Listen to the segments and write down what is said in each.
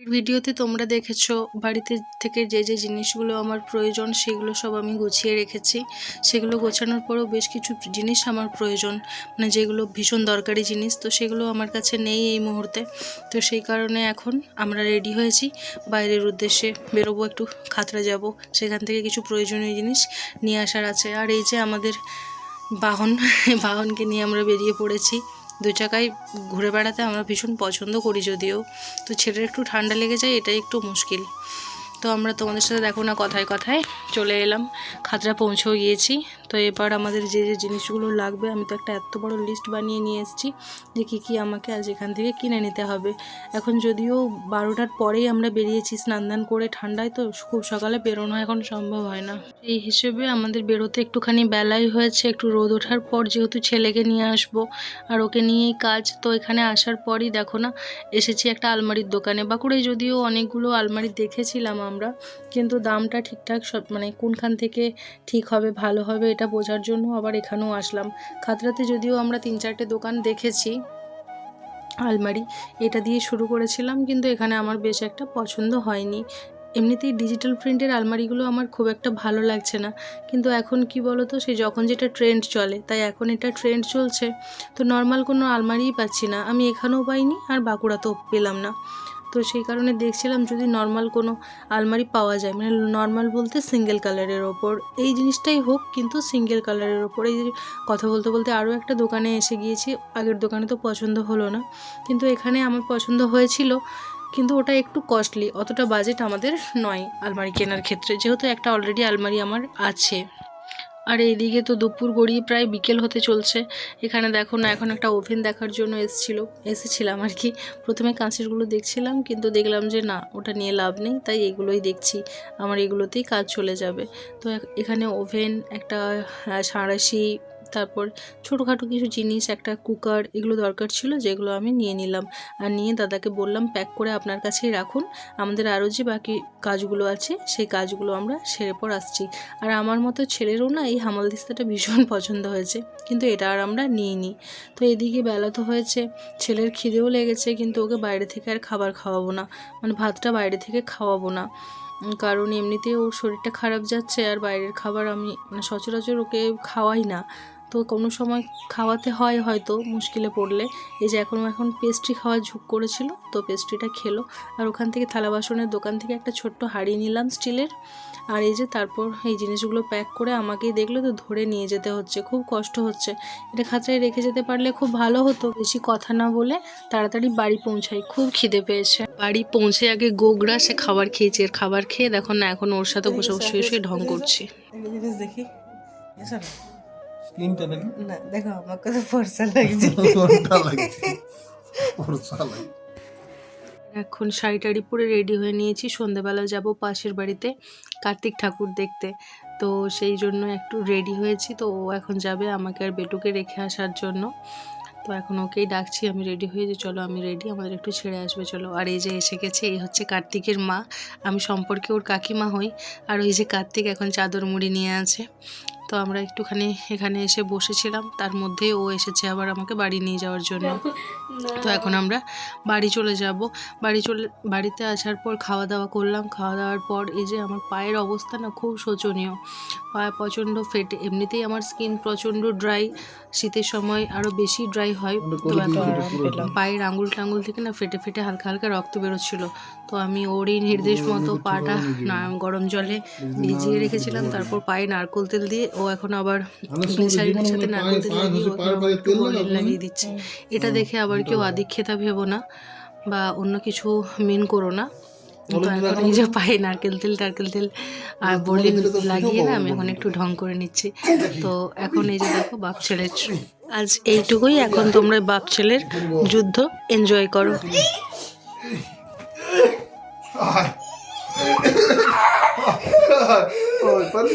ভিডিওতে তোমরা দেখেছ বাড়িতে থেকে যে যে জিনিসগুলো আমার প্রয়োজন, সেগুলো সব আমি গুছিয়ে রেখেছি। সেগুলো গোছানোর পরেও বেশ কিছু জিনিস আমার প্রয়োজন মানে যেগুলো ভীষণ দরকারি জিনিস, তো সেগুলো আমার কাছে নেই এই মুহূর্তে। তো সেই কারণে এখন আমরা রেডি হয়েছি, বাইরের উদ্দেশ্যে বেরোবো, একটু খাতড়া যাব। সেখান থেকে কিছু প্রয়োজনীয় জিনিস নিয়ে আসার আছে। আর এই যে আমাদের বাহন, বাহনকে নিয়ে আমরা বেরিয়ে পড়েছি। দু চাকায় ঘুরে বেড়াতে আমরা ভীষণ পছন্দ করি যদিও। তো ছেলের একটু ঠান্ডা লেগে যায়, এটাই একটু মুশকিল। তো আমরা তোমাদের সাথে দেখো না কথায় কথায় চলে এলাম। খাতরা পৌঁছেও গিয়েছি। তো এবার আমাদের যে যে জিনিসগুলো লাগবে, আমি তো একটা এত বড় লিস্ট বানিয়ে নিয়ে এসেছি যে কী কী আমাকে আজ এখান থেকে কিনে নিতে হবে। এখন যদিও বারোটার পরেই আমরা বেরিয়েছি স্নান দান করে ঠান্ডায়, তো খুব সকালে বেরোনো এখন সম্ভব হয় না। এই হিসেবে আমাদের বেরোতে একটুখানি বেলাই হয়েছে, একটু রোদ ওঠার পর যেহেতু ছেলেকে নিয়ে আসব আর ওকে নিয়েই কাজ, তো এখানে আসার পরই দেখো না, এসেছি একটা আলমারির দোকানে। বাঁকুড়ায় যদিও অনেকগুলো আলমারি দেখেছিলাম আমরা। কিন্তু দামটা ঠিকঠাক সব মানে কোনখান থেকে ঠিক হবে, ভালো হবে এটা বোঝার জন্য আবার এখানেও আসলাম। খাতড়াতে যদিও আমরা তিন চারটে দোকান দেখেছি, আলমারি, এটা দিয়ে শুরু করেছিলাম, কিন্তু এখানে আমার বেশ একটা পছন্দ হয়নি। এমনিতেই ডিজিটাল প্রিন্টের আলমারিগুলো আমার খুব একটা ভালো লাগছে না। কিন্তু এখন কি বলো তো সে যখন যেটা ট্রেন্ড চলে, তাই এখন এটা ট্রেন্ড চলছে। তো নর্মাল কোনো আলমারিই পাচ্ছি না। আমি এখানেও পাইনি আর বাঁকুড়াতেও পেলাম না। তো সেই কারণে দেখছিলাম যদি নর্মাল কোনো আলমারি পাওয়া যায় মানে নর্মাল বলতে সিঙ্গেল কালারের ওপর। এই জিনিসটাই হোক, কিন্তু সিঙ্গেল কালারের ওপর। এই কথা বলতে বলতে আরও একটা দোকানে এসে গিয়েছি, আগের দোকানে তো পছন্দ হলো না। কিন্তু এখানে আমার পছন্দ হয়েছিল, কিন্তু ওটা একটু কস্টলি অতটা বাজেট আমাদের নয় আলমারি কেনার ক্ষেত্রে। যেহেতু একটা অলরেডি আলমারি আমার আছে। আর এইদিকে তো দুপুর গড়িয়ে প্রায় বিকেল হতে চলছে। এখানে দেখো না, এখন একটা ওভেন দেখার জন্য এসেছিল। এসেছিলাম আর কি। প্রথমে কাঁচেরগুলো দেখছিলাম, কিন্তু দেখলাম যে না, ওটা নিয়ে লাভ নেই, তাই এগুলোই দেখছি। আমার এগুলোতেই কাজ চলে যাবে। তো এখানে ওভেন একটা সাঁড়াশি তারপর ছোটোখাটো কিছু জিনিস, একটা কুকার এগুলো দরকার ছিল যেগুলো আমি নিয়ে নিলাম। আর নিয়ে দাদাকে বললাম, প্যাক করে আপনার কাছেই রাখুন। আমাদের আরও যে বাকি কাজগুলো আছে, সেই কাজগুলো আমরা সেরে পর আসছি। আর আমার মতো ছেলেরও না এই হামাল দিস্তাটা ভীষণ পছন্দ হয়েছে, কিন্তু এটা আর আমরা নিইনি। তো এদিকে বেলা তো হয়েছে, ছেলের খিদেও লেগেছে, কিন্তু ওকে বাইরে থেকে আর খাবার খাওয়াবো না মানে ভাতটা বাইরে থেকে খাওয়াবো না। কারণ এমনিতেই ওর শরীরটা খারাপ যাচ্ছে, আর বাইরের খাবার আমি মানে সচরাচর ওকে খাওয়াই না। তো কোনো সময় খাওয়াতে হয় হয়তো, মুশকিলে পড়লে। এই যে এখন এখন পেস্ট্রি খাওয়ার ঝুঁক করেছিল, তো পেস্ট্রিটা খেলো। আর ওখান থেকে থালা বাসনের দোকান থেকে একটা ছোট্ট হাঁড়ি নিলাম স্টিলের। আর এই যে তারপর এই জিনিসগুলো প্যাক করে আমাকেই দেখল, তো ধরে নিয়ে যেতে হচ্ছে। খুব কষ্ট হচ্ছে। এটা খাঁচায় রেখে যেতে পারলে খুব ভালো হতো। বেশি কথা না বলে তাড়াতাড়ি বাড়ি পৌঁছাই। খুব খিদে পেয়েছে। বাড়ি পৌঁছে আগে গোগরা, সে খাবার খেয়েছে। খাবার খেয়ে দেখো না, এখন ওর সাথে বসে বসে শুয়ে ঢং করছি। দেখি। নাকি? না দেখো আমার কত ফর্সা লাগছে। লাগছে ফর্সা লাগছে। এখন শাড়ি টাড়ি পরে রেডি হয়ে নিয়েছি। সন্ধেবেলা যাব পাশের বাড়িতে কার্তিক ঠাকুর দেখতে। তো সেই জন্য একটু রেডি হয়েছি। তো ও এখন যাবে আমাকে আর বেটুকে রেখে আসার জন্য। তো এখন ওকেই ডাকছি আমি রেডি হয়ে যে চলো আমি রেডি আমাদের একটু ছেড়ে আসবে চলো। আর এই যে এসে গেছে এই হচ্ছে কার্তিকের মা। আমি সম্পর্কে ওর কাকিমা হই। আর ওই যে কার্তিক এখন চাদর মুড়ি নিয়ে আছে। তো আমরা একটুখানি এখানে এসে বসেছিলাম। তার মধ্যেই ও এসেছে আবার আমাকে বাড়ি নিয়ে যাওয়ার জন্য। তো এখন আমরা বাড়ি চলে যাব। বাড়ি চলে বাড়িতে আসার পর খাওয়া দাওয়া করলাম। খাওয়া দাওয়ার পর এই যে আমার পায়ের অবস্থা না খুব শোচনীয়। পা প্রচণ্ড ফেটে এমনিতেই আমার স্কিন প্রচণ্ড ড্রাই। শীতের সময় আরও বেশি ড্রাই হয়। তো এখন পায়ের আঙুল টাঙুল থেকে না ফেটে ফেটে হালকা হালকা রক্ত বেরোচ্ছিল। তো আমি ওরই নির্দেশ মতো পাটা গরম জলে ভিজিয়ে রেখেছিলাম। তারপর পায়ে নারকোল তেল দিয়ে ও এখন আবার গ্লিসারিনের সাথে নারকোল তেল লাগিয়ে ও এখন আবার একটু লাগিয়ে দিচ্ছে। এটা দেখে আবার কেউ আদিক্ষেতা ভেবো না বা অন্য কিছু মিন করো না। তো এখন যে পায়ে নারকেল তেল টারকেল তেল আর বড়ি লাগিয়ে না আমি এখন একটু ঢং করে নিচ্ছি। তো এখন এই যে দেখো বাপ ছেলের আজ এইটুকুই। এখন তোমরা বাপ ছেলের যুদ্ধ এনজয় করো। ওই পারবি?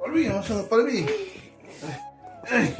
Olvídame, para mí. Ay.